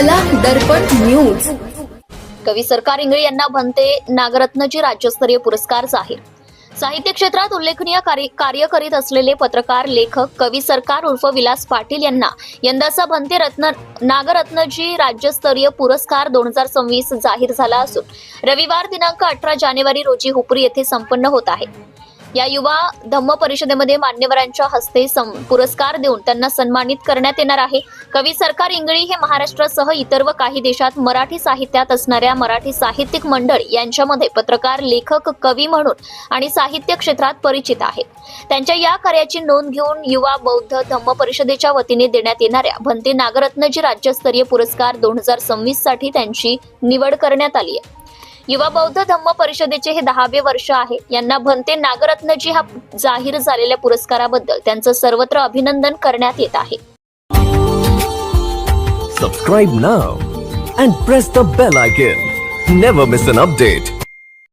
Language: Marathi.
कला दर्पण न्यूज कवी सरकार इंगळे यांना भंते नागरत्नची राज्यस्तरीय पुरस्कार जाहीर. साहित्य क्षेत्रात उल्लेखनीय कार्य कार्य करीत असलेले पत्रकार लेखक कवी सरकार उर्फ विलास पाटील यांना यंदाचा भंते रत्न नागरत्नजी राज्यस्तरीय पुरस्कार दोन हजार सव्वीस जाहीर झाला असून रविवार दिनांक अठरा जानेवारी रोजी हुपरी येथे संपन्न होत आहे. या युवा धम्म परिषदेमध्ये मान्यवरांच्या हस्ते सं- पुरस्कार देऊन त्यांना सन्मानित करण्यात येणार आहे. कवी सरकार इंगळी हे महाराष्ट्रासह इतर व काही देशात मराठी साहित्यात असणाऱ्या मराठी साहित्यिक मंडळ यांच्यामध्ये पत्रकार लेखक कवी म्हणून आणि साहित्य क्षेत्रात परिचित आहेत त्यांच्या या कार्याची नोंद घेऊन युवा बौद्ध धम्म परिषदेच्या वतीने देण्यात येणाऱ्या भंते नागरत्नजी राज्यस्तरीय पुरस्कार दोन हजार सव्वीससाठी त्यांची निवड करण्यात आली आहे. युवा बौद्ध धम्म परिषदेचे हे दहावे वर्ष आहे. यांना भंते नागरत्नजी हा जाहीर झालेल्या पुरस्काराबद्दल त्यांचं सर्वत्र अभिनंदन करण्यात येत आहे. Subscribe now and press the bell icon never miss an update